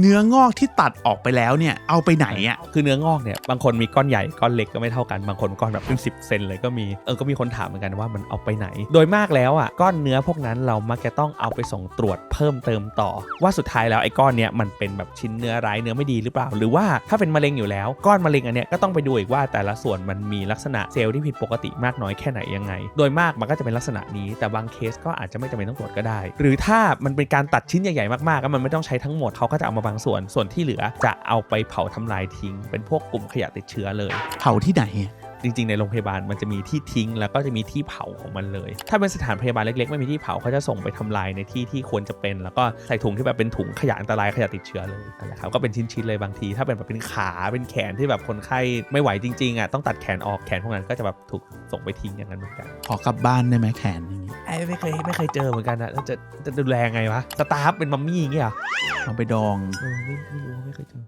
เนื้องอกที่ตัดออกไปแล้วเนี่ยเอาไปไหนอะคือเนื้องอกเนี่ยบางคนมีก้อนใหญ่ก้อนเล็กก็ไม่เท่ากันบางคนก้อนแบบเป็น10เซนเลยก็มีเออก็มีคนถามเหมือนกันว่ามันเอาไปไหน โดยมากแล้วอะก้อนเนื้อพวกนั้นเรามักจะต้องเอาไปส่งตรวจเพิ่มเติมต่อ ว่าสุดท้ายแล้วไอ้ก้อนเนี้ยมันเป็นแบบชิ้นเนื้อร้ายเนื้อไม่ดีหรือเปล่า หรือว่าถ้าเป็นมะเร็งอยู่แล้ว ก้อนมะเร็งอันเนี้ยก็ต้องไปดูอีกว่าแต่ละส่วนมันมีลักษณะเซลล์ที่ผิดปกติมากน้อยแค่ไหนยังไง โดยมากมันก็จะเป็นลักษณะนี้ แต่บางเคสก็อาจจะไม่จำเป็นต้องตรวจก็ได้ หรือถ้ามันเป็นการตัดชิ้นใหญ่ๆมากๆก็มันไม่ต้องใช้ทั้งหมดเขาก็จะเอามาบางส่วน ส่วนที่เหลือจะเอาไปเผาทำลายทิ้ง เป็นพวกกลุ่มขยะติดเชื้อเลย เผาที่ไหนอะจริงๆ ในโรงพยาบาลมันจะมีที่ทิ้ง แล้วก็จะมีที่เผาของมันเลย ถ้าเป็นสถานพยาบาลเล็กๆ ไม่มีที่เผาเขาจะส่งไปทำลายในที่ที่ควรจะเป็น แล้วก็ใส่ถุงที่แบบเป็นถุงขยะอันตรายขยะติดเชื้อเลยนั่นแหละครับก็เป็นชิ้นๆเลยบางที ถ้าเป็นแบบเป็นขาเป็นแขนที่แบบคนไข้ไม่ไหวจริงๆอะต้องตัดแขนออกแขนพวกนั้นก็จะแบบถูกส่งไปทิ้งอย่างนั้นเหมือนกันขอกลับบ้านได้ไหมแขนอย่างงี้ไอ้ ไม่เคยไม่เคยเจอเหมือนกันนะแล้วจะจะดูแลไงวะสตาฟเป็นมัมมี่อย่างเงี้ยเหรอเอาไปดอง เออไม่ไม่รู้ไม่เคยเจอ